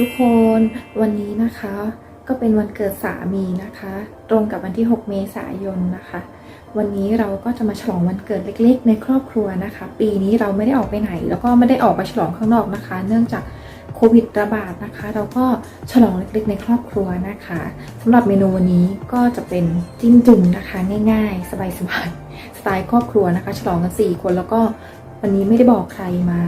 ทุกคนวันนี้นะคะ ก็เป็นวันเกิดสามีนะคะ ตรงกับวันที่ 6 เมษายนนะคะ วันนี้เราก็จะมาฉลองวันเกิดเล็กๆ ในครอบครัวนะคะ ปีนี้เราไม่ได้ออกไปไหน แล้วก็ไม่ได้ออกไปฉลองข้างนอกนะคะ เนื่องจากโควิดระบาดนะคะ เราก็ฉลองเล็กๆ ในครอบครัวนะคะสำหรับเมนูวันนี้ก็จะเป็นจิ้มจุ่มนะคะ ง่าย ๆ สบายๆสไตล์ครอบครัวนะคะ ฉลองกันสี่คนแล้วก็วันนี้ไม่ได้บอกใครมา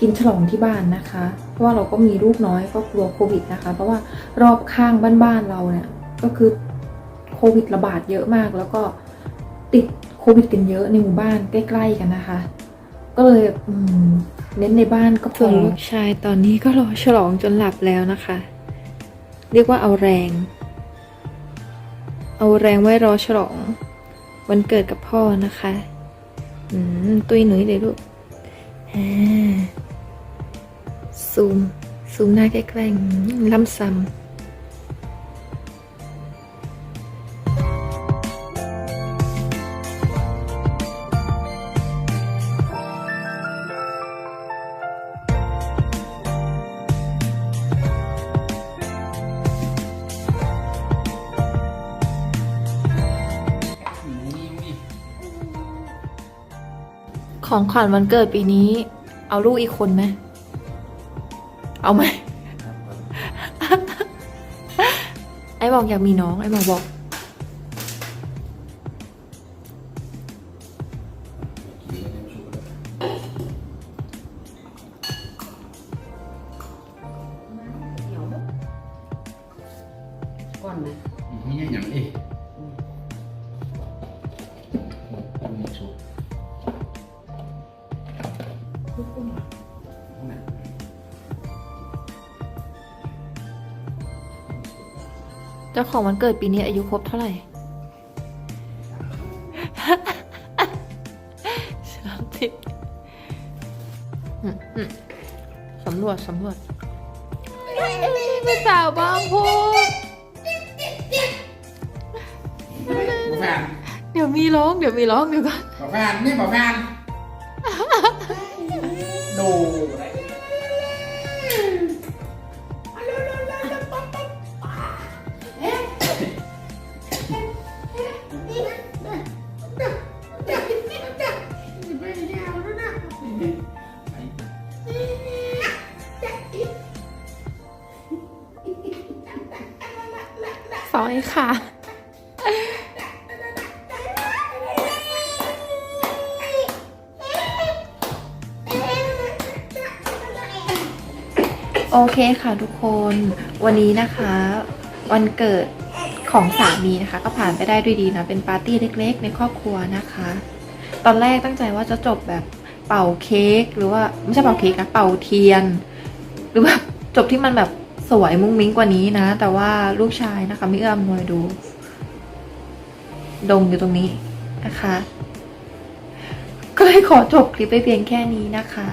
กินฉลองที่บ้านนะคะ เพราะว่าเราก็มีลูกน้อยก็กลัวโควิดนะคะ เพราะว่ารอบข้างบ้านๆเราเนี่ยก็คือโควิดระบาดเยอะมาก แล้วก็ติดโควิดกันเยอะในหมู่บ้านใกล้ ๆ กันนะคะ ก็เลยเน้นในบ้านก็พอลูกชายตอนนี้ก็รอฉลองจนหลับแล้วนะคะ เรียกว่าเอาแรง เอาแรงไว้รอฉลอง วันเกิดกับพ่อนะคะ อืม ตุยหนุ่ยเลยลูกอ่า ซูม ซูมหน้าใกล้ๆอืมล่ำซ้ำของขวัญวันเกิดปีนี้ เอาลูกอีกคนไหม เอาไหมไอ้บอกอยากมีน้อง ไอ้บอกบอกก้อนนะมีอย่างอย่างนี้มีชุบ เจ้าของวันเกิดปีนี้อายุครบเท่าไหร่สามสิบอืมอืมสำรวจสำรวจเป็นสาวบางพูบอกแฟนเดี๋ยวมีร้อง เดี๋ยวมีร้องเดี๋ยวก่อนบอกแฟนนี่บอกแฟนดู อยค่ะโอเคค่ะทุกคนวันนี้นะคะ วันเกิดของสามีนะคะ ก็ผ่านไปได้ด้วยดีนะ เป็นปาร์ตี้เล็ก ๆ ในครอบครัวนะคะ ตอนแรกตั้งใจว่าจะจบแบบเป่าเค้กหรือว่าไม่ใช่เป่าเค้กนะเป่าเทียน หรือแบบจบที่มันแบบ สวยมุ้งมิ้งกว่านี้นะ แต่ว่าลูกชายนะคะไม่เอื้อมหน่วยดูดงอยู่ตรงนี้นะคะ ก็เลยขอจบคลิปไปเพียงแค่นี้นะคะ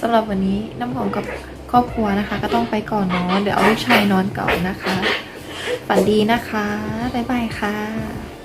สำหรับวันนี้น้ำหอมกับครอบครัวนะคะ ก็ต้องไปก่อนเนาะเดี๋ยวเอาลูกชายนอนก่อนนะคะ ฝันดีนะคะ บ๊ายบายค่ะ